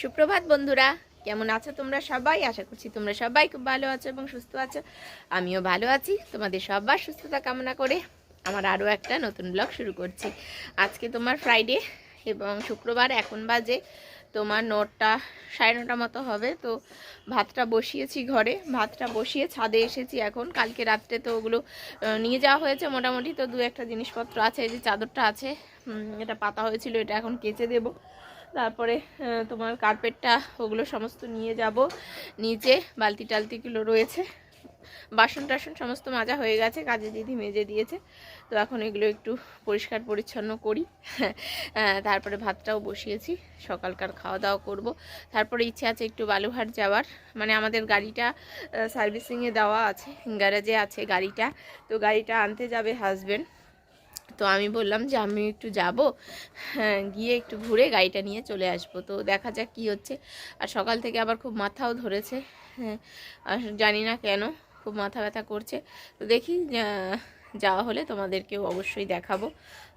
সুপ্রভাত বন্ধুরা, কেমন আছো তোমরা সবাই? আশা করছি তোমরা সবাই খুব ভালো আছো এবং সুস্থ আছো। আমিও ভালো আছি, তোমাদের সবার সুস্থতা কামনা করে আমার আরও একটা নতুন ব্লগ শুরু করছি। আজকে তোমার ফ্রাইডে এবং শুক্রবার, এখন বাজে তোমার নটা, সাড়ে নটা মতো হবে। তো ভাতটা বসিয়েছি ঘরে, ভাতটা বসিয়ে ছাদে এসেছি এখন। কালকে রাত্রে তো ওগুলো নিয়ে যাওয়া হয়েছে মোটামুটি। তো দু একটা জিনিসপত্র আছে, এই যে চাদরটা আছে এটা পাতা হয়েছিল, এটা এখন কেচে দেবো। তারপরে তোমার কার্পেটটা, ওগুলো সমস্ত নিয়ে যাব। নিচে বালতি টালতিগুলো রয়েছে। বাসন টাসন সমস্ত মাজা হয়ে গেছে কাজে দিদি মেজে দিয়েছে। তো এখন এগুলো একটু পরিষ্কার পরিচ্ছন্ন করি। তারপরে ভাতটাও বসিয়েছি, সকালকার খাওয়া দাওয়া করব। তারপরে ইচ্ছে আছে একটু বালুঘাট যাওয়ার। মানে আমাদের গাড়িটা সার্ভিসিংয়ে দেওয়া আছে, গ্যারেজে আছে গাড়িটা। তো গাড়িটা আনতে যাবে হাজবেন্ড তো আমি বললাম যে আমি একটু যাব। হ্যাঁ, গিয়ে একটু ঘুরে গাড়িটা নিয়ে চলে আসব। তো দেখা যাক কি হচ্ছে। আর সকাল থেকে আবার খুব মাথাও ধরেছে। হ্যাঁ আর জানি না কেন খুব মাথা ব্যথা করছে। তো দেখি যাওয়া হলে তোমাদেরকেও অবশ্যই দেখাবো।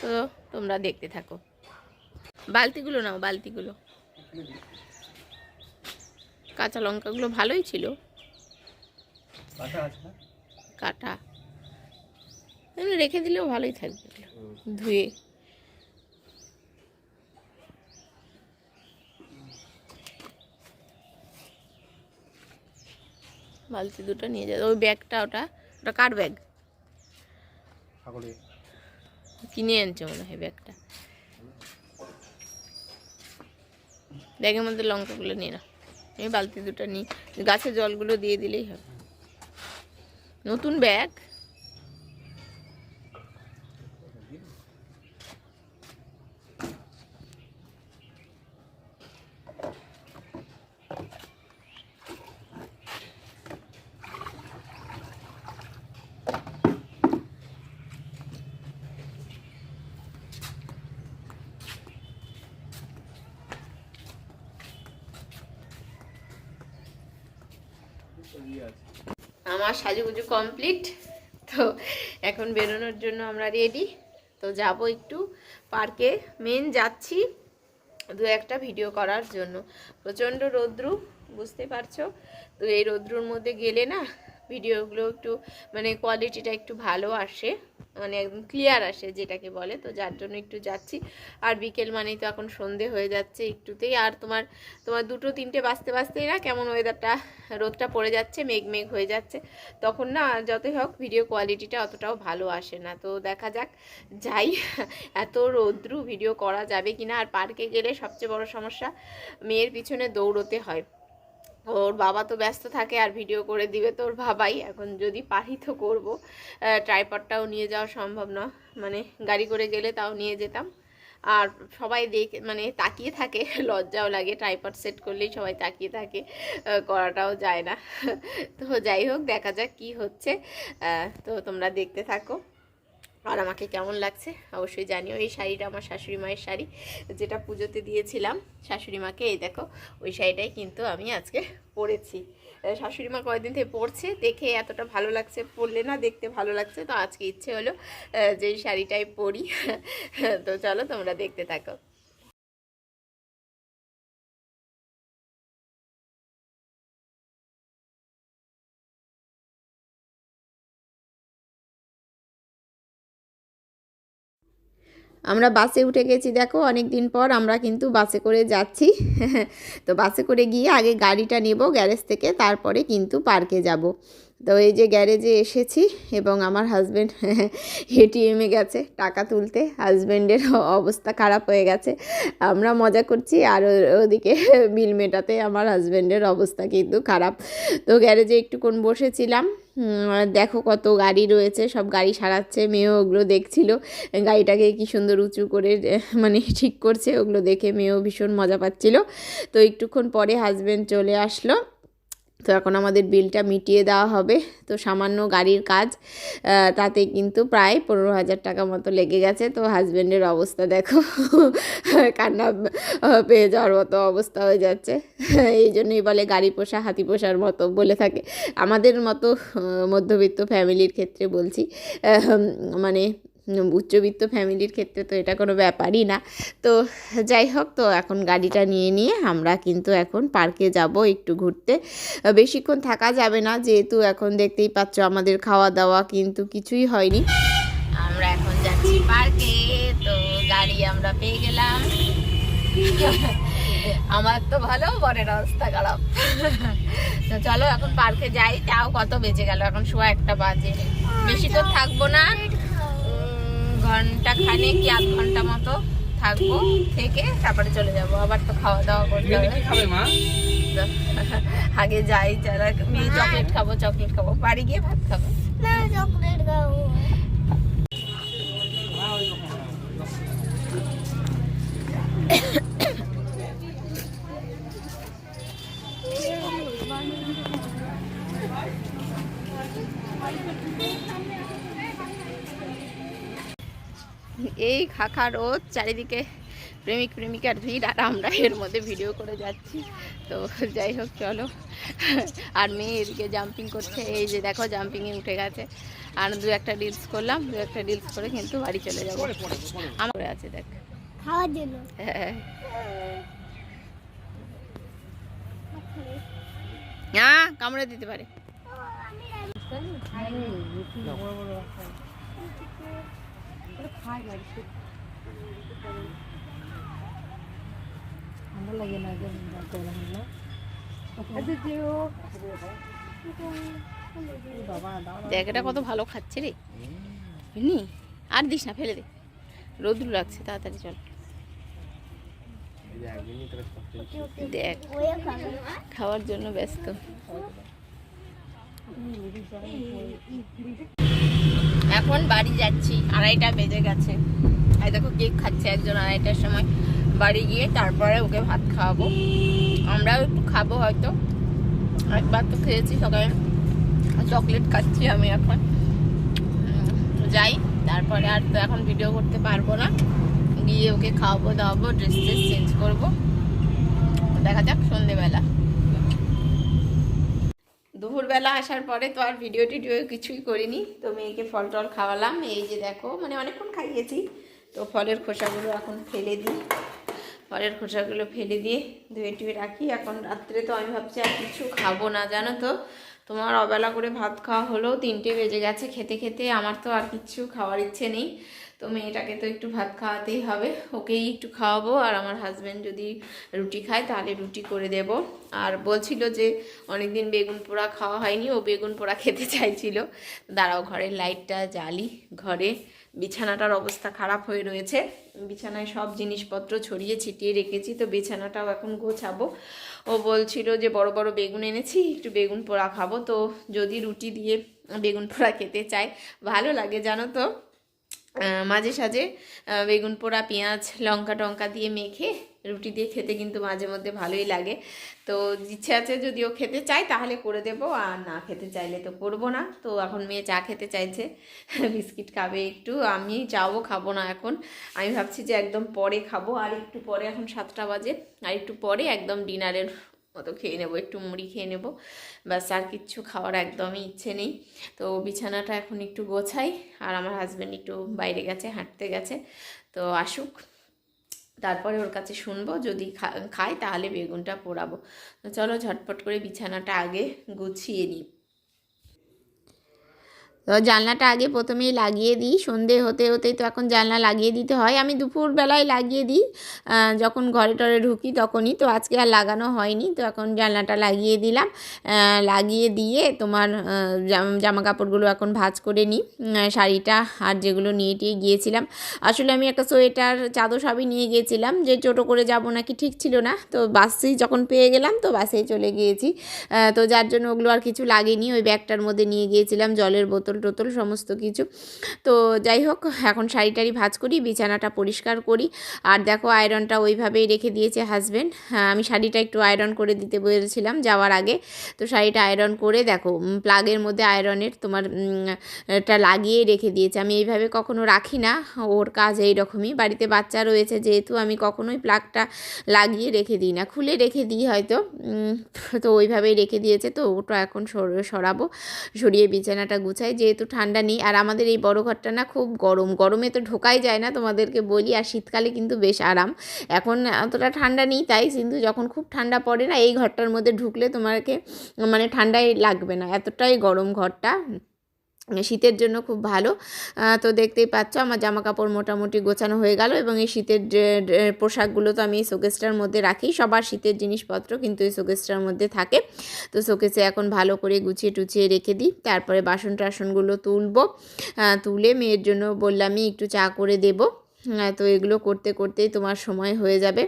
তো তোমরা দেখতে থাকো। বালতিগুলো নাও বালতিগুলো। কাঁচা লঙ্কাগুলো ভালোই ছিল। কাটা রেখে দিলেও ভালোই থাকবে। ধুয়ে। বালতি দুটো নিয়ে যাবে। ওই ব্যাগটা ওটা ওটা কার ব্যাগ? কিনে আনছে মনে হয় ব্যাগটা। ব্যাগের মধ্যে লঙ্কাগুলো নিয়ে না আমি বালতি দুটো নিই গাছে জলগুলো দিয়ে দিলেই হবে। নতুন ব্যাগ ইয়ে আছে আমার সাজুগুজু কমপ্লিট তো এখন বেরোনোর জন্য আমরা রেডি তো যাব একটু পার্কে মেন যাচ্ছি দু একটা ভিডিও করার জন্য। প্রচণ্ড রৌদ্রু, বুঝতে পারছ? তো এই রৌদ্রুর মধ্যে গেলে না ভিডিওগুলো একটু মানে কোয়ালিটিটা একটু ভালো আসে। মানে একদম ক্লিয়ার আসে যেটাকে বলে। তো যার জন্য একটু যাচ্ছি। আর বিকেল মানেই তো এখন সন্ধে হয়ে যাচ্ছে একটুতেই। আর তোমার তোমার দুটো তিনটে বাজতে বাজতেই না কেমন ওয়েদারটা রোদটা পড়ে যাচ্ছে, মেঘ মেঘ হয়ে যাচ্ছে। তখন না যতই হোক ভিডিও কোয়ালিটিটা অতটাও ভালো আসে না। তো দেখা যাক, যাই এত রৌদ্রু ভিডিও করা যাবে কিনা। আর পার্কে গেলে সবচেয়ে বড় সমস্যা, মেয়ের পিছনে দৌড়তে হয়। ওর বাবা তো ব্যস্ত থাকে আর ভিডিও করে দিবে তোর বাবাই। এখন যদি পারি তো করব। ট্রাইপডটাও নিয়ে যাওয়া সম্ভব না। মানে গাড়ি করে গেলে তাও নিয়ে যেতাম। আর সবাই দেখে মানে তাকিয়ে থাকে, লজ্জাও লাগে। ট্রাইপড সেট করলেই সবাই তাকিয়ে থাকে। করাটাও যায় না। তো যাই হোক, দেখা যাক কি হচ্ছে। তো তোমরা দেখতে থাকো। আর আমাকে কেমন লাগছে অবশ্যই জানিও। এই শাড়িটা আমার শাশুড়ি মায়ের শাড়ি। যেটা পুজোতে দিয়েছিলাম শাশুড়ি মাকে, এই দেখো, ওই শাড়িটাই কিন্তু আমি আজকে পরেছি। শাশুড়ি মা কয়েকদিন থেকে পরছে, দেখে এতটা ভালো লাগছে, পরলে না দেখতে ভালো লাগছে। তো আজকে ইচ্ছে হলো যে শাড়িটাই পরি। তো চলো তোমরা দেখতে থাকো। আমরা বাসে উঠে গেছি, দেখো অনেক দিন পর আমরা কিন্তু বাসে করে যাচ্ছি। তো বাসে করে গিয়ে আগে গাড়িটা নেব গ্যারেজ থেকে, তারপরে কিন্তু পার্কে যাব। তো এই যে গ্যারেজে এসেছি এবং আমার হাজব্যান্ড এটিএমে গেছে টাকা তুলতে। হাজব্যান্ডের অবস্থা খারাপ হয়ে গেছে। আমরা মজা করছি আর ওদিকে বিল মেটাতে আমার হাজব্যান্ডের অবস্থা কিন্তু খারাপ। তো গ্যারেজে একটুক্ষণ বসেছিলাম। দেখো কত গাড়ি রয়েছে, সব গাড়ি সারাচ্ছে, মেয়েও ওগুলো দেখছিল। গাড়িটাকে কি সুন্দর উঁচু করে মানে ঠিক করছে, ওগুলো দেখে মেয়েও ভীষণ মজা পাচ্ছিল। তো একটুক্ষণ পরে হাজব্যান্ড চলে আসলো। তো এখন আমাদের বিলটা মিটিয়ে দেওয়া হবে। তো সামান্য গাড়ির কাজ তাতে কিন্তু প্রায় পনেরো হাজার টাকা মতো লেগে গেছে। তো হাজব্যান্ডের অবস্থা দেখো, কান্না পেয়ে যাওয়ার মতো অবস্থা হয়ে যাচ্ছে। এই জন্যই বলে গাড়ি পোষা, হাতি পোষার মতো বলে থাকে। আমাদের মতো মধ্যবিত্ত ফ্যামিলির ক্ষেত্রে বলছি মানে উচ্চবিত্ত ফ্যামিলির ক্ষেত্রে তো এটা কোনো ব্যাপারই না। তো যাই হোক তো এখন গাড়িটা নিয়ে নিয়ে আমরা কিন্তু এখন পার্কে যাব একটু ঘুরতে। বেশিক্ষণ থাকা যাবে না যেহেতু এখন দেখতেই পাচ্ছ আমাদের খাওয়া দাওয়া কিন্তু কিছুই হয়নি। আমরা এখন যাচ্ছি পার্কে তো গাড়ি আমরা পেয়ে গেলাম। আমার তো ভালো বরের অবস্থা খারাপ। চলো এখন পার্কে যাই তাও কত বেজে গেল এখন শোয়া একটা বাজে। বেশি তো থাকব না। ঘণ্টা খানে কি আধ ঘণ্টা মতো থাকব থেকে তারপরে চলে যাব আবার তো খাওয়া দাওয়া করতে হবে কি খাবে মা তো আগে যাই যারা মেয়ে চকলেট খাব চকলেট খাব বাড়ি গিয়ে ভাত খাব না চকলেট খাব এই খাখা রোদ চারিদিকে প্রেমিক প্রেমিকার ভিড় আর আমরা এর মধ্যে ভিডিও করে যাচ্ছি তো যাই হোক চলো আর মেয়ে এদিকে জাম্পিং করছে এই যে দেখো জাম্পিংয়ে উঠে গেছে আর দু একটা রিলস করলাম দু একটা রিলস করে কিন্তু বাড়ি চলে যাব আমার আছে দেখ খাওয়ার জন্য হ্যাঁ হ্যাঁ কামড়ে দিতে পারে দেখ এটা কত ভালো খাচ্ছে রে। নি আর দিস না ফেলে দে। রোদ্রু লাগছে তাড়াতাড়ি চল। দেখ খাওয়ার জন্য ব্যস্ত। এখন বাড়ি যাচ্ছি, আড়াইটা বেজে গেছে। আর দেখো, কেক খাচ্ছে একজন আড়াইটার সময়। বাড়ি গিয়ে তারপরে ওকে ভাত খাওয়াবো। আমরাও একটু খাব হয়তো। একবার তো খেয়েছি সকালে। চকলেট খাচ্ছি আমি এখন। যাই, তারপরে আর তো এখন ভিডিও করতে পারব না। গিয়ে ওকে খাওয়াবো, দাওয়াবো ড্রেস ট্রেস চেঞ্জ করব। দেখা যাক, সন্ধেবেলা। দুপুরবেলা আসার পরে তো আর ভিডিও টিডিও কিছুই করিনি। তো মেয়েকে ফল টল খাওয়ালাম। এই যে দেখো মানে অনেকক্ষণ খাইয়েছি। তো ফলের খোসাগুলো এখন ফেলে দিই। ফলের খোসাগুলো ফেলে দিয়ে ধুয়ে টুয়ে রাখি। এখন রাত্রে তো আমি ভাবছি আর কিছু খাব না, জানো তো। তোমার অবেলা করে ভাত খাওয়া হলো, তিনটে বেজে গেছে খেতে খেতে। আমার তো আর কিছু খাওয়ার ইচ্ছে নেই। তো মেয়েটাকে তো একটু ভাত খাওয়াতেই হবে। ওকেই একটু খাওয়াবো আর আমার হাজব্যান্ড যদি রুটি খায় তাহলে রুটি করে দেব। আর বলছিল যে অনেকদিন বেগুন পোড়া খাওয়া হয়নি, ও বেগুন পোড়া খেতে চাইছিল। দাঁড়াও ঘরের লাইটটা জ্বালি। ঘরে বিছানাটার অবস্থা খারাপ হয়ে রয়েছে। বিছানায় সব জিনিসপত্র ছড়িয়ে ছিটিয়ে রেখেছি, তো বিছানাটাও এখন গোছাবো। ও বলছিল যে বড় বড় বেগুন এনেছি, একটু বেগুন পোড়া খাব। তো যদি রুটি দিয়ে বেগুন পোড়া খেতে চাই ভালো লাগে জানো তো? মাঝে সাঝে বেগুন পোড়া, পেঁয়াজ, লঙ্কা টঙ্কা দিয়ে মেখে রুটি দিয়ে খেতে কিন্তু মাঝে মধ্যে ভালোই লাগে। তো ইচ্ছে আছে যদি ও খেতে চায় তাহলে করে দেবো, আর না খেতে চাইলে তো করব না। তো এখন মেয়ে চা খেতে চাইছে, বিস্কিট খাবে একটু, আমি চাও খাব না এখন। আমি ভাবছি যে একদম পরে খাব, আর একটু পরে, এখন সাতটা বাজে, আর একটু পরে একদম ডিনারের মতো খেয়ে নেব, একটু মুড়ি খেয়ে নেব। ব্যাস, আর কিচ্ছু খাওয়ার একদমই ইচ্ছে নেই। তো বিছানাটা এখন একটু গোছাই, আর আমার হাজব্যান্ড একটু বাইরে গেছে, হাঁটতে গেছে। তো আসুক, তারপরে ওর কাছে শুনব, যদি খায় তাহলে বেগুনটা পোড়াবো। তো চলো ঝটপট করে বিছানাটা আগে গুছিয়ে নিই। তো জানলাটা আগে প্রথমেই লাগিয়ে দিই। সন্ধে হতে হতেই তো এখন জানলা লাগিয়ে দিতে হয়। আমি দুপুরবেলায় লাগিয়ে দিই। যখন ঘরে টরে ঢুকি তখনই। তো আজকে আর লাগানো হয়নি। তো এখন জানলাটা লাগিয়ে দিলাম। লাগিয়ে দিয়ে তোমার জামা কাপড়গুলো এখন ভাজ করে নিই। শাড়িটা আর যেগুলো নিয়ে টিয়ে গিয়েছিলাম। আসলে আমি একটা সোয়েটার, চাদর সবই নিয়ে গিয়েছিলাম। যে টোটো করে যাব নাকি ঠিক ছিল না। তো বাসেই যখন পেয়ে গেলাম তো বাসেই চলে গিয়েছি। তো যার জন্য ওগুলো আর কিছু লাগেনি। ওই ব্যাগটার মধ্যে নিয়ে গিয়েছিলাম জলের বোতল। টোতল সমস্ত কিছু। তো যাই হোক, এখন শাড়ি টাড়ি ভাঁজ করি, বিছানাটা পরিষ্কার করি। আর দেখো, আয়রনটা ওইভাবেই রেখে দিয়েছে হাজব্যান্ড আমি শাড়িটা একটু আয়রন করে দিতে বলেছিলাম যাওয়ার আগে। তো শাড়িটা আয়রন করে দেখো প্লাগের মধ্যে আয়রনের তোমার এটা লাগিয়ে রেখে দিয়েছে। আমি এইভাবে কখনো রাখি না, ওর কাজ এই রকমই বাড়িতে বাচ্চা রয়েছে, যেহেতু আমি কখনোই প্লাগটা লাগিয়ে রেখে দিই না। খুলে রেখে দিই হয়তো তো ওইভাবেই রেখে দিয়েছে। তো ওটা এখন সর- সরাবো, সরিয়ে বিছানাটা গুছাই। যে যেহেতু ঠান্ডা নেই, আর আমাদের এই বড় ঘরটা না খুব গরম। গরমে তো ঢোকাই যায় না, তোমাদেরকে বলি, আর শীতকালে কিন্তু বেশ আরাম। এখন অতটা ঠান্ডা নেই, তাই কিন্তু যখন খুব ঠান্ডা পড়ে না, এই ঘরটার মধ্যে ঢুকলে তোমাকে মানে ঠান্ডাই লাগবে না, এতটাই গরম ঘরটা। শীতের জন্য খুব ভালো। তো দেখতেই পাচ্ছ আমার জামা কাপড় মোটামুটি গোছানো হয়ে গেল এবং এই শীতের পোশাকগুলো তো আমি এই শোকেসটার মধ্যে রাখি। সবার শীতের জিনিসপত্র কিন্তু এই শোকেসটার মধ্যে থাকে। তো শোকেসে এখন ভালো করে গুছিয়ে টুছিয়ে রেখে দিই। তারপরে বাসন টাসনগুলো তুলবো। তুলে মেয়ের জন্য বললামই একটু চা করে দেবো। তো এগুলো করতে, করতেই তোমার সময় হয়ে যাবে।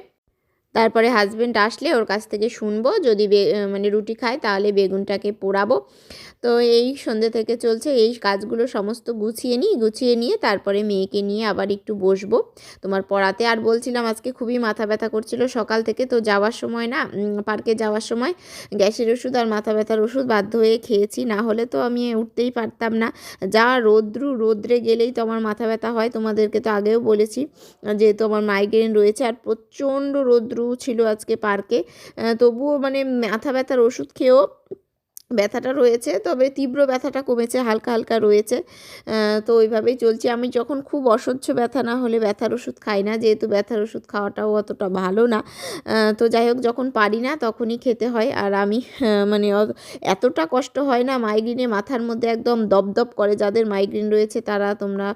তারপরে হাজব্যান্ড আসলে ওর কাছ থেকে শুনব, যদি মানে রুটি খায় তাহলে বেগুনটাকে পোড়াবো। তো এই সন্ধে থেকে চলছে, এই কাজগুলো সমস্ত গুছিয়ে নিই, গুছিয়ে নিয়ে তারপরে মেয়েকে নিয়ে আবার একটু বসবো। তোমার পড়াতে আর বলছিলাম, আজকে খুবই মাথা ব্যথা করছিল সকাল থেকে, তো যাওয়ার সময় না পার্কে যাওয়ার সময় গ্যাসের ওষুধ আর মাথা ব্যথার ওষুধ বাধ্য হয়ে খেয়েছি, না হলে তো আমি উঠতেই পারতাম না। যা রৌদ্রু, রৌদ্রে গেলেই তো আমার মাথা ব্যথা হয়, তোমাদেরকে তো আগেও বলেছি, যেহেতু আমার মাইগ্রেন রয়েছে আর প্রচণ্ড রৌদ্রু ছিল আজকে পার্কে। তবুও মানে মাথা ব্যথার ওষুধ খেয়েও ব্যথাটা রয়েছে, তবে তীব্র ব্যথাটা কমেছে, হালকা হালকা রয়েছে। তো ওইভাবেই চলছে। আমি যখন খুব অসহ্য ব্যথা, না হলে ব্যথার ওষুধ খাই না, যেহেতু ব্যথার ওষুধ খাওয়াটাও অতটা ভালো না। তো যাই হোক, যখন পারি না, তখনই খেতে হয়। আর আমি মানে এতটা কষ্ট হয় না মাইগ্রেনে মাথার মধ্যে একদম দপদপ করে যাদের মাইগ্রেন রয়েছে, তারা তোমরা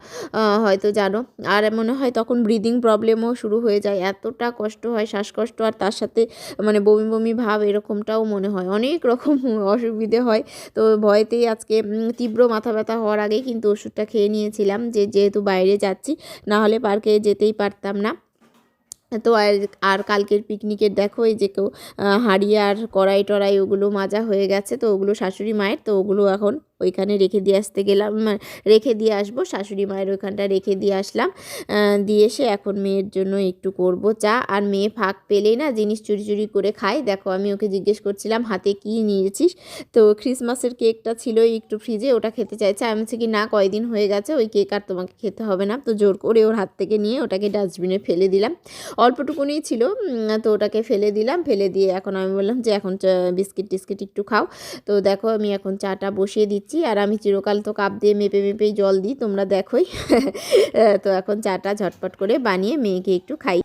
হয়তো জানো। আর মনে হয় তখন ব্রিদিং প্রবলেমও শুরু হয়ে যায়। এতটা কষ্ট হয়, শ্বাসকষ্ট, আর তার সাথে মানে বমি বমি ভাব এরকমটাও মনে হয়। অনেক রকম অসুবিধে হয়। তো ভয়তেই আজকে তীব্র মাথা ব্যথা হওয়ার আগেই কিন্তু ওষুধটা খেয়ে নিয়েছিলাম যে, যেহেতু বাইরে যাচ্ছি, না হলে পার্কে যেতেই পারতাম না। তো আর আর কালকের পিকনিকের দেখো, এই যে কেউ হাঁড়ি আর কড়াই টড়াই ওগুলো মাজা হয়ে গেছে, তো ওগুলো শাশুড়ি মায়ের, তো ওগুলো এখন ওইখানে রেখে দিয়ে আসতে গেলাম রেখে দিয়ে আসব, শাশুড়ি মায়ের ওইখানটা রেখে দিয়ে আসলাম। দিয়ে এসে এখন মেয়ের জন্য একটু করব চা। আর মেয়ে ফাঁক পেলেই না জিনিস চুরি চুরি করে খায়। দেখো আমি ওকে জিজ্ঞেস করছিলাম, হাতে কি নিয়েছিস? তো ক্রিসমাসের কেকটা ছিল একটু ফ্রিজে, ওটা খেতে চাইছে। আমি বলছি কি, না, কয়দিন হয়ে গেছে, ওই কেক আর তোমাকে খেতে হবে না। তো জোর করে ওর হাত থেকে নিয়ে ওটাকে ডাস্টবিনে ফেলে দিলাম। অল্পটুকুনি ছিল তো ওটাকে ফেলে দিলাম। ফেলে দিয়ে এখন আমি বললাম যে, এখন বিস্কিট টিস্কিট একটু খাও। তো দেখো আমি এখন চাটা বসিয়ে দিচ্ছি। আর আমি চিরকাল তো কাপ দিয়ে মেপে মেপেই জল দিই, তোমরা দেখোই। তো এখন চাটা ঝটপট করে বানিয়ে মেয়েকে একটু খাই।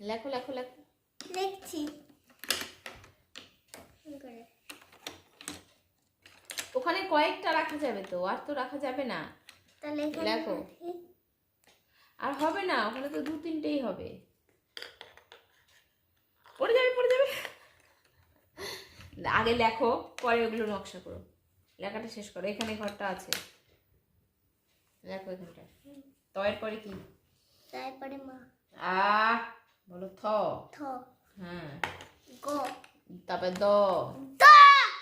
লেখো লেখো লেখো। দেখছি ওখানে কয়েকটা রাখা যাবে তো আর তো রাখা যাবে না। তাহলে লেখো। আর হবে না ওখানে তো দু তিনটেই হবে। পড়ে যাবে পড়ে যাবে। আগে লেখো পরে ওগুলো নকশা করো। লেখাটা শেষ করো এখানে ঘরটা আছে। লেখো এখানটা তয়ের পরে কি? তারপরে মা। আ বলো থ। থ। হ্যাঁ। গ। তারপরে দ। দ।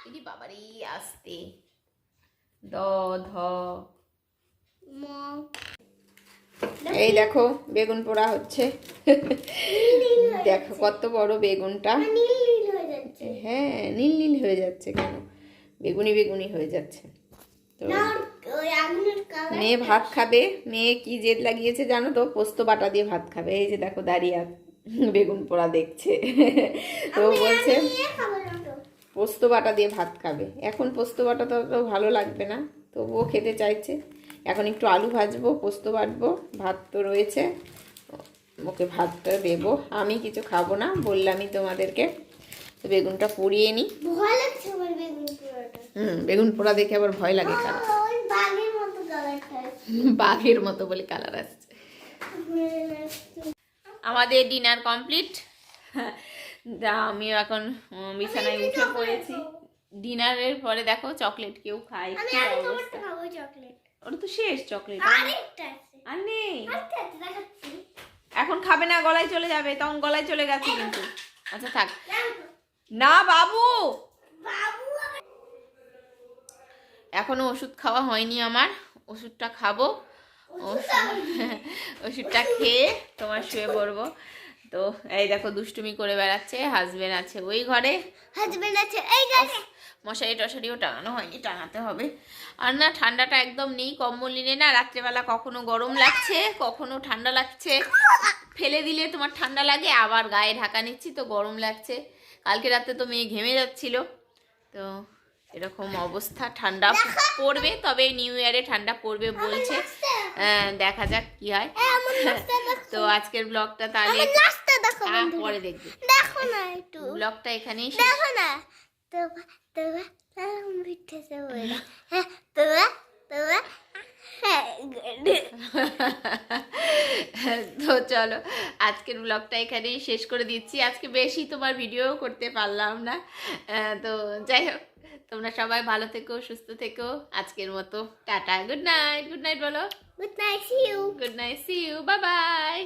ইদি বাবারি আসতে। দ ধ। ম। এই দেখো বেগুন পোড়া হচ্ছে। দেখো কত বড় বেগুনটা। নীল নীল হয়ে যাচ্ছে। হ্যাঁ নীল নীল হয়ে যাচ্ছে কেন? বেগুনি বেগুনি হয়ে যাচ্ছে। তো মেয়ে ভাত খাবে। মেয়ে কি জেদ লাগিয়েছে জানো তো? পোস্ত বাটা দিয়ে ভাত খাবে। এই যে দেখো দাঁড়িয়ে বেগুন পোড়া দেখছে। তো বলছে পোস্ত বাটা দিয়ে ভাত খাবে। এখন পোস্ত বাটা তো ভালো লাগবে না তবুও খেতে চাইছে। এখন একটু আলু ভাজবো পোস্ত বাটবো ভাত তো রয়েছে। ওকে ভাতটা দেবো। আমি কিছু খাব না বললামই তোমাদেরকে। তো বেগুনটা পুড়িয়ে নিই হুম বেগুন পোড়া দেখে আবার ভয় লাগে কালার বাঘের মতো বলে কালার আসছে। আমাদের ডিনার কমপ্লিট আমিও এখন বিছানায় উঠে পড়েছি। ডিনারের পরে দেখো চকলেট কেউ খায় ওটা তো শেষ চকলেট আর? নেই? এখন খাবে না গলায় চলে যাবে তখন গলায় চলে গেছে কিন্তু। আচ্ছা থাক। না বাবু! এখনও ওষুধ খাওয়া হয়নি আমার ওষুধটা খাব। ওষুধটা খেয়ে তোমার শুয়ে পড়ব। তো এই দেখো দুষ্টুমি করে বেড়াচ্ছে হাজবেন্ড আছে ওই ঘরে। হাজবেন্ড আছে এই গাছে মশারি টশারিও টাঙানো হয়নি টাঙাতে হবে। আর না ঠান্ডাটা একদম নেই কম্বল নিলে না রাত্রেবেলা কখনো গরম লাগছে কখনো ঠান্ডা লাগছে। ফেলে দিলে তোমার ঠান্ডা লাগে আবার গায়ে ঢাকা নিচ্ছি তো গরম লাগছে। কালকে রাতে তো মেয়ে ঘেমে যাচ্ছিল তো এরকম অবস্থা ঠান্ডা পড়বে তবে নিউ ইয়ারে ঠান্ডা পড়বে বলছে। দেখা যাক কি হয়। তো আজকের ব্লগটা তাহলে। পরে দেখবে। দেখো না একটু। ব্লগটা এখানেই দেখো না। বইরা হ্যাঁ হ্যাঁ. তো চলো আজকের ব্লগটা এখানেই শেষ করে দিচ্ছি। আজকে বেশি তোমার ভিডিও করতে পারলাম না। তো যাই হোক তোমরা সবাই ভালো থেকো সুস্থ থেকো। আজকের মতো tata. Good night good night বলো। Good night see you good night see you bye bye